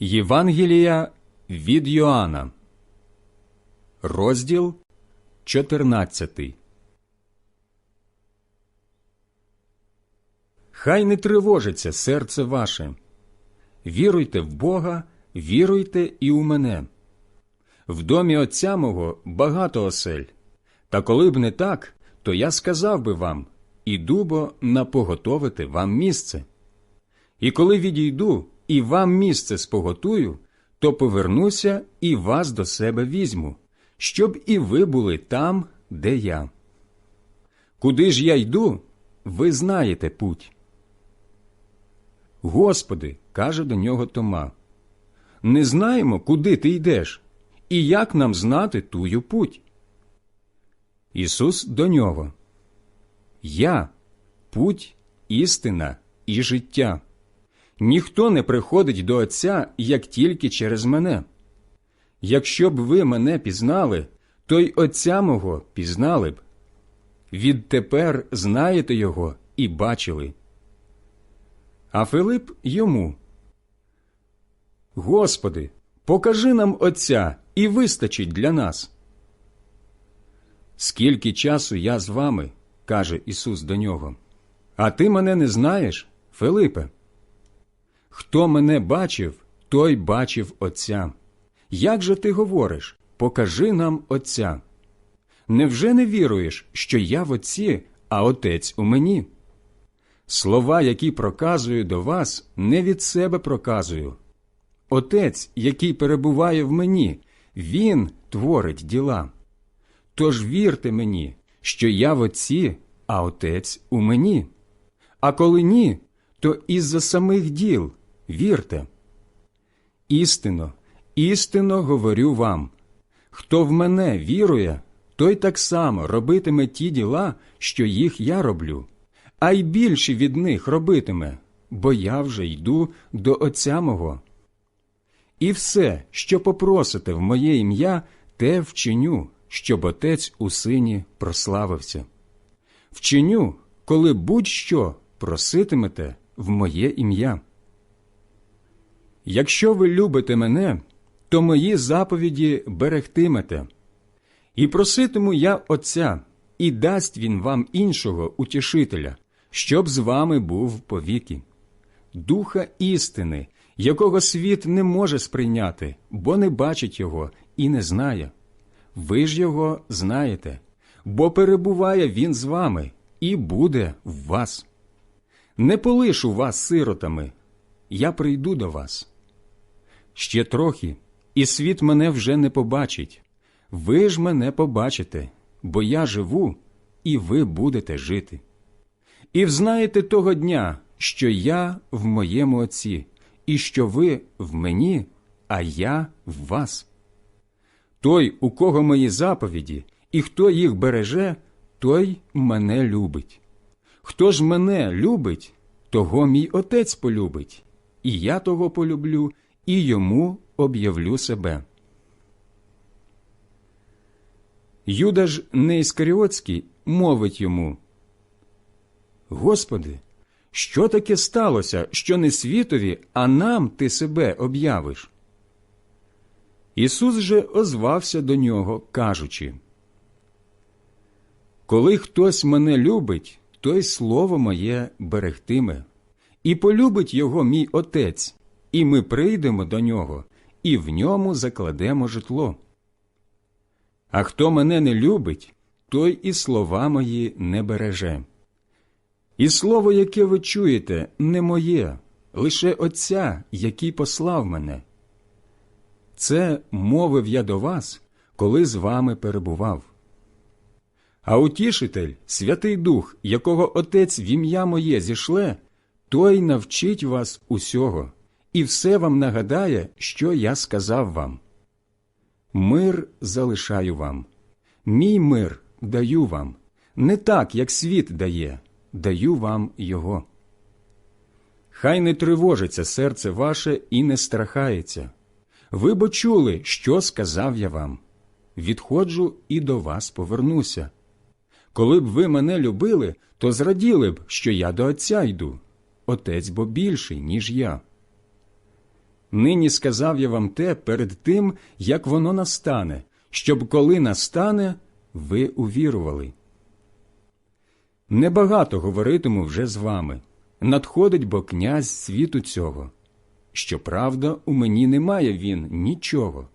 Євангелія від Йоанна, розділ 14. Хай не тривожиться серце ваше. Віруйте в Бога, віруйте і у мене. В домі отця мого багато осель. Та коли б не так, то я сказав би вам іду бо напоготовити вам місце. І коли відійду і вам місце споготую, то повернуся і вас до себе візьму, щоб і ви були там, де я. Куди ж я йду, ви знаєте путь. Господи, каже до нього Тома, не знаємо, куди ти йдеш, і як нам знати тую путь. Ісус до нього. Я путь, істина і життя. Ніхто не приходить до Отця, як тільки через мене. Якщо б ви мене пізнали, то й Отця мого пізнали б. Відтепер знаєте його і бачили. А Филип йому. Господи, покажи нам Отця і вистачить для нас. Скільки часу я з вами, каже Ісус до нього, а ти мене не знаєш, Филипе? Хто мене бачив, той бачив Отця. Як же ти говориш? Покажи нам Отця. Невже не віруєш, що я в Отці, а Отець у мені? Слова, які проказую до вас, не від себе проказую. Отець, який перебуває в мені, Він творить діла. Тож вірте мені, що я в Отці, а Отець у мені. А коли ні, то із-за самих діл вірте. Істинно, істинно говорю вам хто в мене вірує, той так само робитиме ті діла, що їх я роблю, а й більше від них робитиме, бо я вже йду до Отця мого. І все, що попросите в моє ім'я, те вчиню, щоб Отець у сині прославився. Вчиню, коли будь-що проситимете в моє ім'я. Якщо ви любите мене, то мої заповіді берегтимете. І проситиму я Отця, і дасть він вам іншого утішителя, щоб з вами був повіки, духа істини, якого світ не може сприйняти, бо не бачить його і не знає. Ви ж його знаєте, бо перебуває він з вами і буде в вас. Не полишу вас сиротами, я прийду до вас. Ще трохи, і світ мене вже не побачить. Ви ж мене побачите, бо я живу, і ви будете жити. І взнаєте того дня, що я в моєму Отці, і що ви в мені, а я в вас. Той, у кого мої заповіді, і хто їх береже, той мене любить. Хто ж мене любить, того мій отець полюбить, і я того полюблю, і йому об'явлю себе. Юда ж Неіскаріотський мовить йому Господи, що таке сталося, що не світові, а нам ти себе об'явиш? Ісус же озвався до нього, кажучи Коли хтось мене любить, той слово моє берегтиме, і полюбить його мій Отець, і ми прийдемо до нього, і в ньому закладемо житло. А хто мене не любить, той і слова мої не береже. І слово, яке ви чуєте, не моє, лише Отця, який послав мене. Це мовив я до вас, коли з вами перебував. А утішитель, Святий Дух, якого Отець в ім'я моє зішле, той навчить вас усього і все вам нагадає, що я сказав вам. Мир залишаю вам, мій мир даю вам, не так, як світ дає, даю вам його. Хай не тривожиться серце ваше і не страхається. Ви бо чули, що сказав я вам. Відходжу і до вас повернуся. Коли б ви мене любили, то зраділи б, що я до Отця йду, Отець бо більший, ніж я. Нині сказав я вам те перед тим, як воно настане, щоб коли настане, ви увірували. Небагато говоритиму вже з вами. Надходить бо князь світу цього. Щоправда, у мені немає він нічого.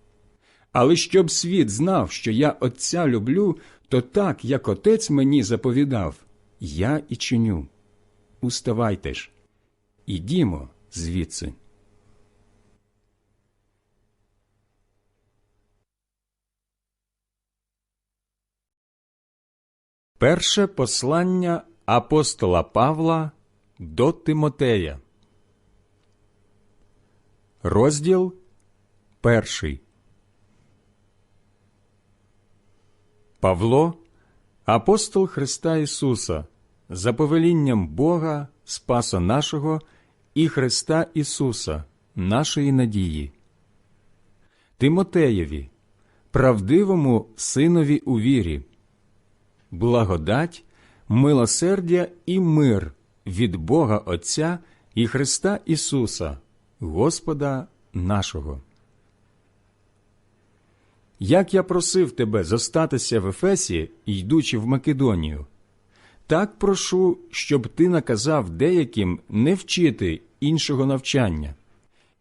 Але щоб світ знав, що я Отця люблю, то так, як Отець мені заповідав, я і чиню. Уставайте ж, ідімо звідси. Перше послання апостола Павла до Тимотея. Розділ перший. Павло, апостол Христа Ісуса, за повелінням Бога, Спаса нашого і Христа Ісуса, нашої надії. Тимотеєві, правдивому синові у вірі благодать, милосердя і мир від Бога Отця і Христа Ісуса, Господа нашого. Як я просив тебе зостатися в Ефесі, йдучи в Македонію, так прошу, щоб ти наказав деяким не вчити іншого навчання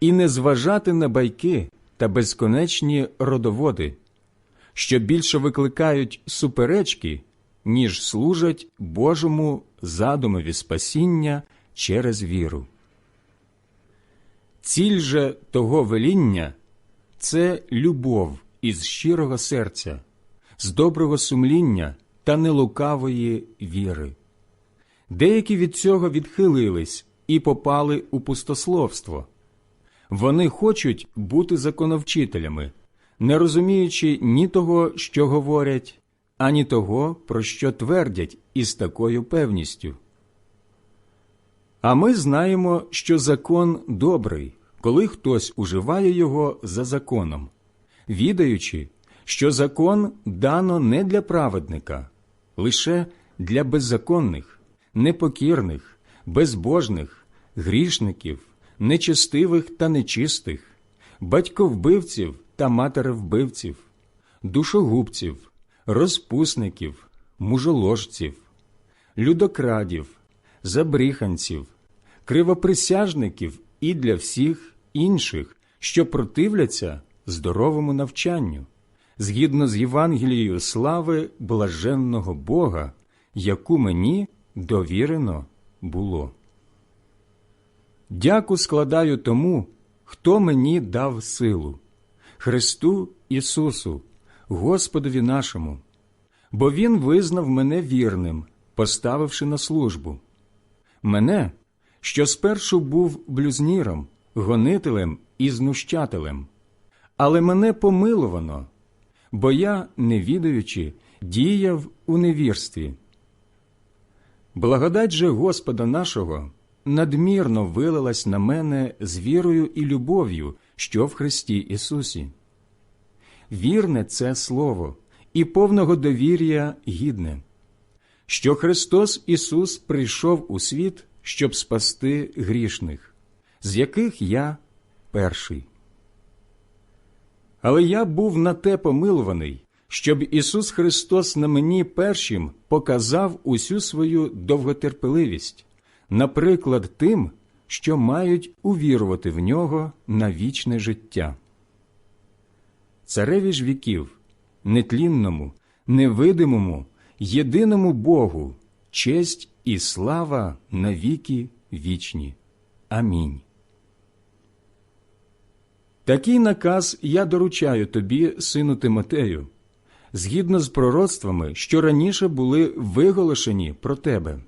і не зважати на байки та безконечні родоводи, що більше викликають суперечки ніж служать Божому задумові спасіння через віру. Ціль же того веління це любов із щирого серця, з доброго сумління та нелукавої віри. Деякі від цього відхилились і попали у пустословство. Вони хочуть бути законовчителями, не розуміючи ні того, що говорять, ані того, про що твердять із такою певністю. А ми знаємо, що закон добрий, коли хтось уживає його за законом, відаючи, що закон дано не для праведника, лише для беззаконних, непокірних, безбожних, грішників, нечестивих та нечистих, батьковбивців та матеревбивців, душогубців розпусників, мужоложців, людокрадів, забріханців, кривоприсяжників і для всіх інших, що противляться здоровому навчанню, згідно з Євангелією слави блаженного Бога, яку мені довірено було. Дяку складаю тому, хто мені дав силу, Христу Ісусу. Господові нашому, бо Він визнав мене вірним, поставивши на службу. Мене, що спершу був блюзніром, гонителем і знущателем, але мене помиловано, бо я, не відаючи, діяв у невірстві. Благодать же Господа нашого надмірно вилилась на мене з вірою і любов'ю, що в Христі Ісусі вірне це слово і повного довір'я гідне, що Христос Ісус прийшов у світ, щоб спасти грішних, з яких я перший. Але я був на те помилуваний, щоб Ісус Христос на мені першим показав усю свою довготерпеливість, наприклад, тим, що мають увірувати в нього на вічне життя цареві ж віків, нетлінному, невидимому, єдиному Богу, честь і слава на віки вічні. Амінь. Такий наказ я доручаю тобі, сину Тимотею, згідно з пророцтвами, що раніше були виголошені про тебе,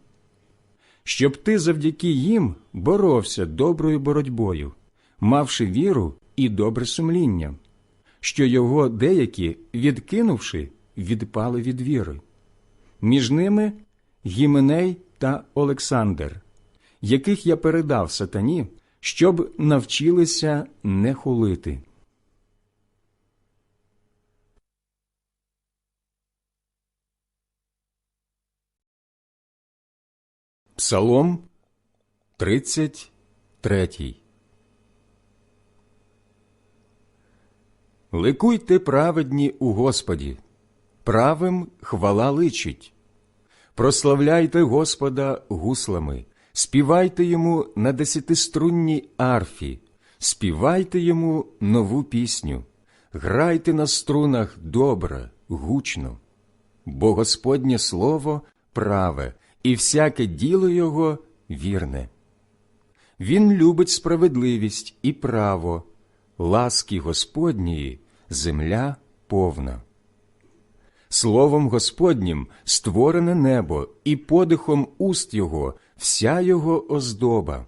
щоб ти завдяки їм боровся доброю боротьбою, мавши віру і добре сумління що його деякі, відкинувши, відпали від віри. Між ними Гіменей та Олександр, яких я передав сатані, щоб навчилися не хулити. Псалом 33 Ликуйте праведні у Господі, правим хвала личить. Прославляйте Господа гуслами, співайте йому на десятиструнній арфі, співайте йому нову пісню, грайте на струнах добре, гучно, бо Господнє слово праве, і всяке діло його вірне. Він любить справедливість і право, ласки Господньої земля повна. Словом Господнім створене небо, і подихом уст його вся його оздоба.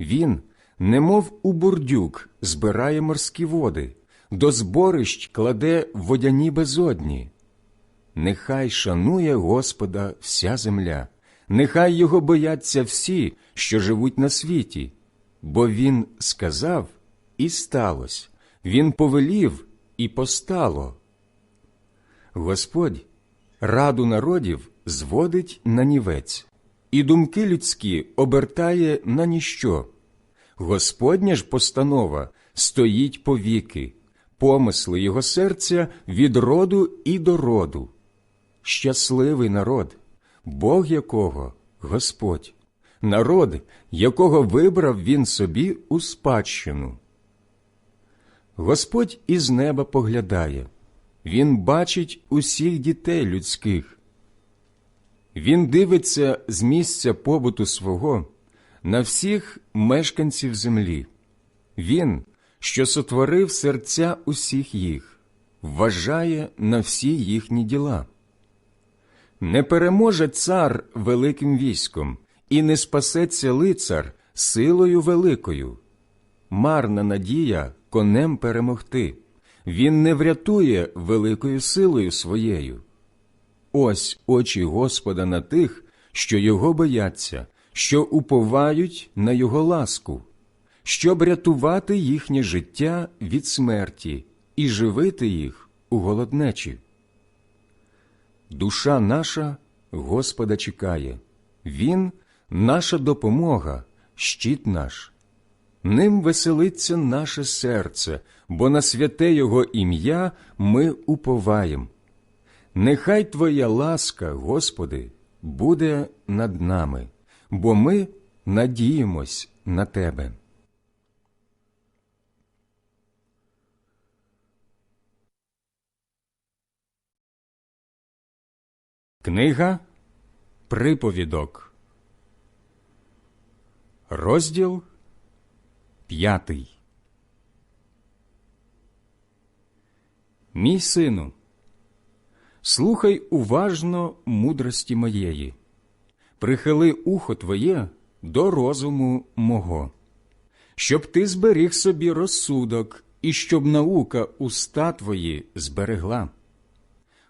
Він, немов у бурдюк, збирає морські води, до зборищ кладе водяні безодні. Нехай шанує Господа вся земля, нехай його бояться всі, що живуть на світі, бо Він сказав і сталося, Він повелів і постало. Господь раду народів зводить на нівець, і думки людські обертає на ніщо. Господня ж постанова стоїть повіки, помисли його серця від роду і до роду. Щасливий народ, Бог якого Господь, народ, якого вибрав він собі у спадщину. Господь із неба поглядає, Він бачить усіх дітей людських. Він дивиться з місця побуту свого на всіх мешканців землі. Він, що сотворив серця усіх їх, вважає на всі їхні діла. Не переможе цар великим військом, і не спасеться лицар силою великою. Марна надія конем перемогти. Він не врятує великою силою своєю. Ось очі Господа на тих, що його бояться, що уповають на його ласку, щоб рятувати їхнє життя від смерті і живити їх у голоднечі. Душа наша Господа чекає, Він наша допомога, щит наш. Ним веселиться наше серце, бо на святе Його ім'я ми уповаєм. Нехай Твоя ласка, Господи, буде над нами, бо ми надіємось на Тебе. Книга Приповідок, розділ п'ятий. Мій сину, слухай уважно мудрості моєї, прихили ухо твоє до розуму мого, щоб ти зберіг собі розсудок і щоб наука уста твої зберегла.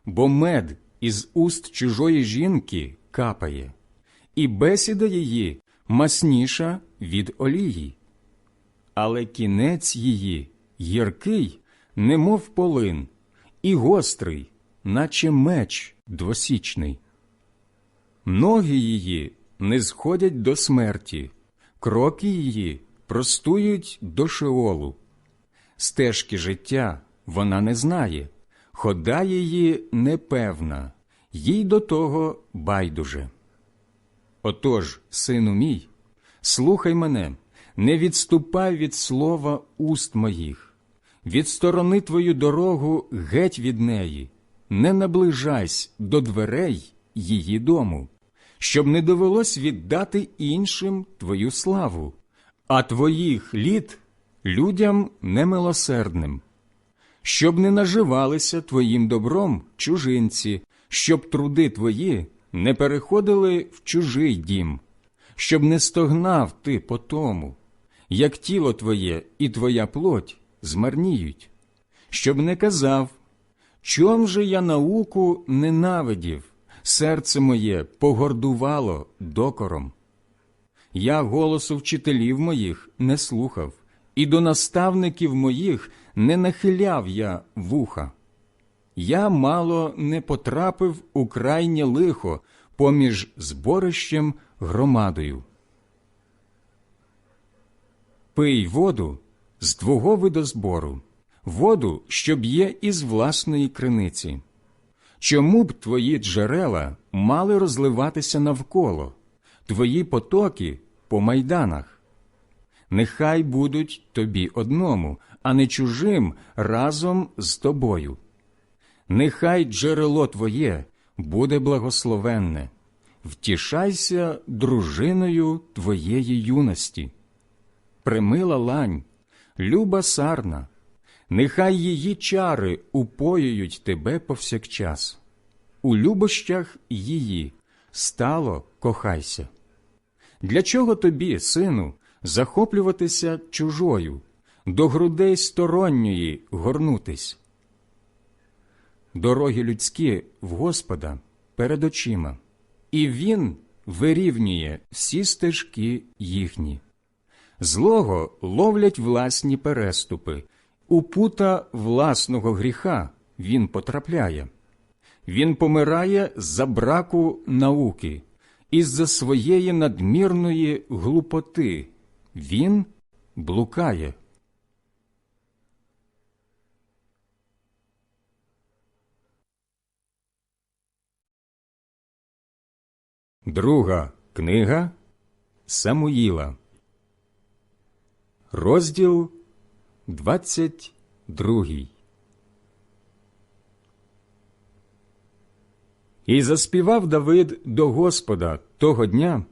Бо мед із уст чужої жінки капає, і бесіда її масніша від олії, але кінець її гіркий, немов полин, і гострий, наче меч двосічний. Ноги її не сходять до смерті, кроки її простують до шеолу. Стежки життя вона не знає, хода її непевна, їй до того байдуже. Отож, сину мій, слухай мене, не відступай від слова уст моїх, відсторони твою дорогу геть від неї, не наближайся до дверей її дому, щоб не довелось віддати іншим твою славу, а твоїх літ людям немилосердним, щоб не наживалися твоїм добром чужинці, щоб труди твої не переходили в чужий дім, щоб не стогнав ти по тому, як тіло твоє і твоя плоть змарніють, щоб не казав, чом же я науку ненавидів, серце моє погордувало докором. Я голосу вчителів моїх не слухав, і до наставників моїх не нахиляв я вуха. Я мало не потрапив у крайнє лихо поміж зборищем громадою. Пий воду з твого видозбору, воду, що б'є із власної криниці. Чому б твої джерела мали розливатися навколо, твої потоки по майданах? Нехай будуть тобі одному, а не чужим разом з тобою. Нехай джерело твоє буде благословенне, втішайся дружиною твоєї юності. Примила лань, люба сарна, нехай її чари упоюють тебе повсякчас. У любощах її стало кохайся. Для чого тобі, сину, захоплюватися чужою, до грудей сторонньої горнутись? Дороги людські в Господа перед очима, і Він вирівнює всі стежки їхні. Злого ловлять власні переступи, у пута власного гріха він потрапляє. Він помирає за браку науки, із-за своєї надмірної глупоти. Він блукає. Друга книга Самуїла, розділ 22 І заспівав Давид до Господа того дня,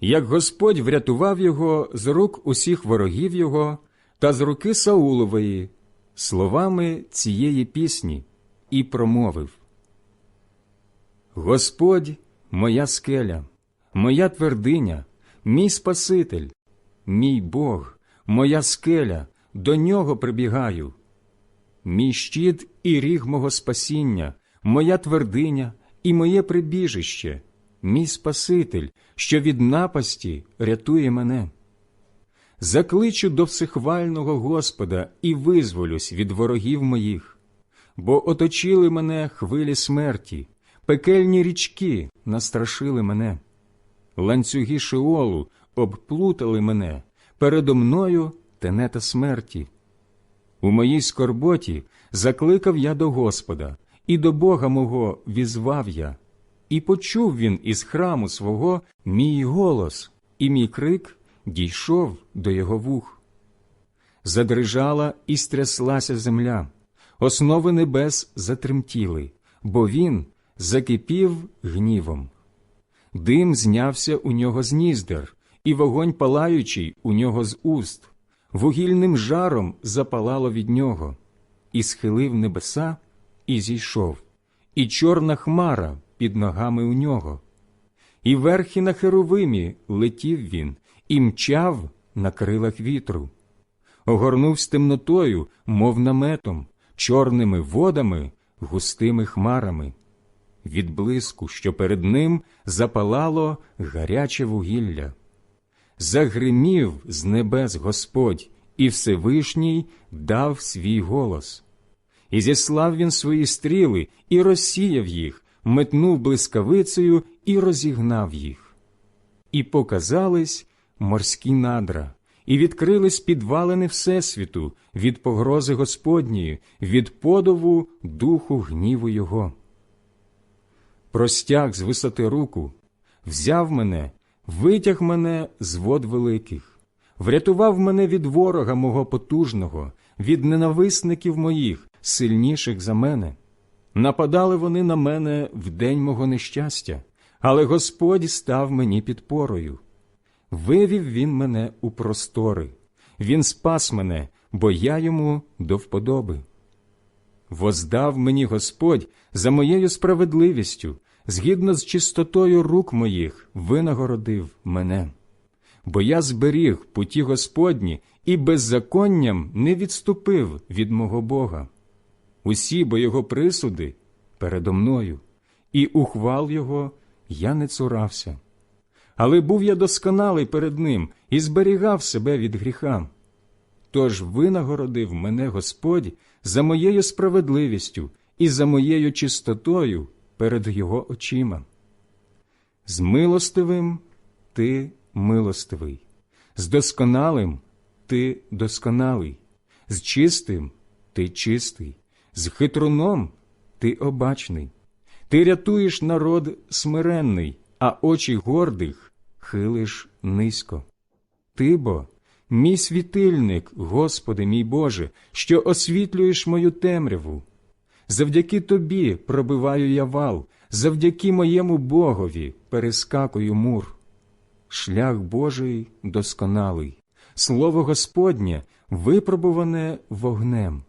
як Господь врятував його з рук усіх ворогів його та з руки Саулової, словами цієї пісні, і промовив. Господь моя скеля, моя твердиня, мій Спаситель, мій Бог, моя скеля, до нього прибігаю. Мій щит і ріг мого спасіння, моя твердиня і моє прибіжище, мій Спаситель, що від напасті рятує мене. Закличу до всехвального Господа і визволюсь від ворогів моїх, бо оточили мене хвилі смерті, пекельні річки настрашили мене, ланцюги Шеолу обплутали мене, передо мною тенета смерті. У моїй скорботі закликав я до Господа, і до Бога мого візвав я, і почув він із храму свого мій голос, і мій крик дійшов до його вух. Задрижала і стряслася земля, основи небес затремтіли, бо він закипів гнівом. Дим знявся у нього з ніздер, і вогонь палаючий у нього з уст, вугільним жаром запалало від нього, і схилив небеса, і зійшов, і чорна хмара під ногами у нього. І верхи на херовимі летів він, і мчав на крилах вітру, огорнувсь темнотою, мов наметом, чорними водами, густими хмарами. Від блиску, що перед ним запалало гаряче вугілля. Загримів з небес Господь, і Всевишній дав свій голос. І зіслав він свої стріли, і розсіяв їх, метнув блискавицею і розігнав їх. І показались морські надра, і відкрились підвалини Всесвіту від погрози Господньої, від подову духу гніву Його. Простяг з висоти руку, взяв мене, витяг мене з вод великих, врятував мене від ворога мого потужного, від ненависників моїх, сильніших за мене. Нападали вони на мене в день мого нещастя, але Господь став мені підпорою. Вивів він мене у простори, він спас мене, бо я йому до вподоби. Воздав мені Господь за моєю справедливістю, згідно з чистотою рук моїх, винагородив мене. Бо я зберіг путі Господні і беззаконням не відступив від мого Бога. Усі бо його присуди передо мною, і ухвал його я не цурався. Але був я досконалий перед ним і зберігав себе від гріха. Тож винагородив мене Господь за моєю справедливістю і за моєю чистотою перед його очима. З милостивим ти милостивий, з досконалим ти досконалий, з чистим ти чистий, з хитруном ти обачний. Ти рятуєш народ смиренний, а очі гордих хилиш низько. Ти бо, мій світильник, Господи мій Боже, що освітлюєш мою темряву. Завдяки тобі пробиваю я вал, завдяки моєму Богові перескакую мур. Шлях Божий досконалий, слово Господнє випробуване вогнем.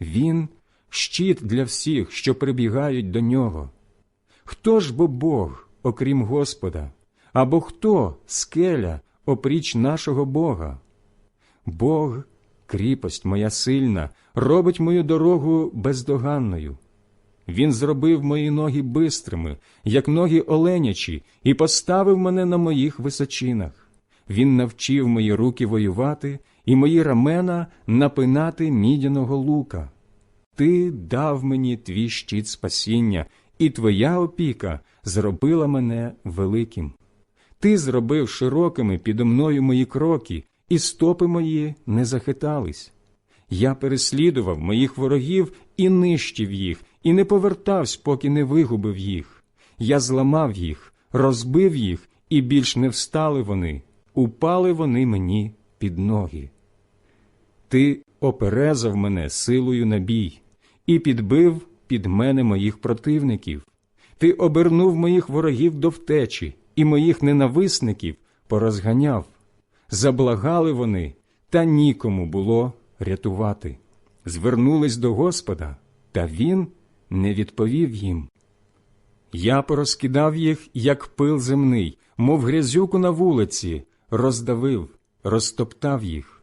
Він щит для всіх, що прибігають до нього. Хто ж бо Бог, окрім Господа, або хто скеля опріч нашого Бога? Бог, кріпость моя сильна, робить мою дорогу бездоганною. Він зробив мої ноги бистрими, як ноги оленячі, і поставив мене на моїх височинах. Він навчив мої руки воювати і мої рамена напинати мідяного лука. Ти дав мені твій щит спасіння, і твоя опіка зробила мене великим. Ти зробив широкими підо мною мої кроки, і стопи мої не захитались. Я переслідував моїх ворогів і нищив їх, і не повертавсь, поки не вигубив їх. Я зламав їх, розбив їх, і більш не встали вони, упали вони мені під ноги. Ти оперезав мене силою на бій, і підбив під мене моїх противників. Ти обернув моїх ворогів до втечі, і моїх ненависників порозганяв. Заблагали вони, та нікому було рятувати. Звернулись до Господа, та Він не відповів їм. Я порозкидав їх, як пил земний, мов грязюку на вулиці, роздавив, розтоптав їх.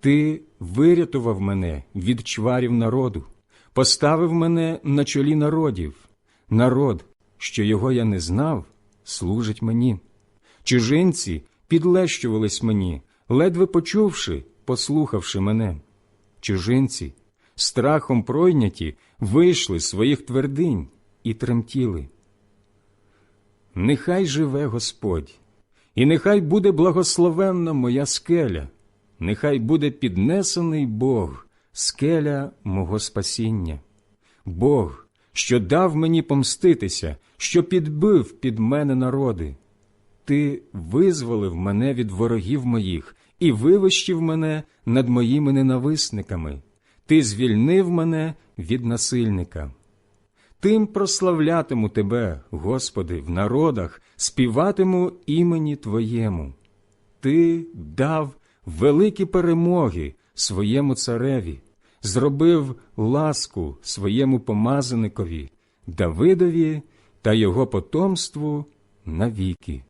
Ти вирятував мене від чварів народу, поставив мене на чолі народів. Народ, що його я не знав, служить мені. Чужинці підлещувались мені, ледве почувши, послухавши мене. Чужинці, страхом пройняті, вийшли з своїх твердинь і тремтіли. Нехай живе Господь, і нехай буде благословенна моя скеля, нехай буде піднесений Бог, скеля мого спасіння. Бог, що дав мені помститися, що підбив під мене народи. Ти визволив мене від ворогів моїх і вивищив мене над моїми ненависниками. Ти звільнив мене від насильника. Тим прославлятиму Тебе, Господи, в народах, співатиму імені Твоєму. Ти дав великі перемоги своєму цареві, зробив ласку своєму помазаникові, Давидові та його потомству навіки.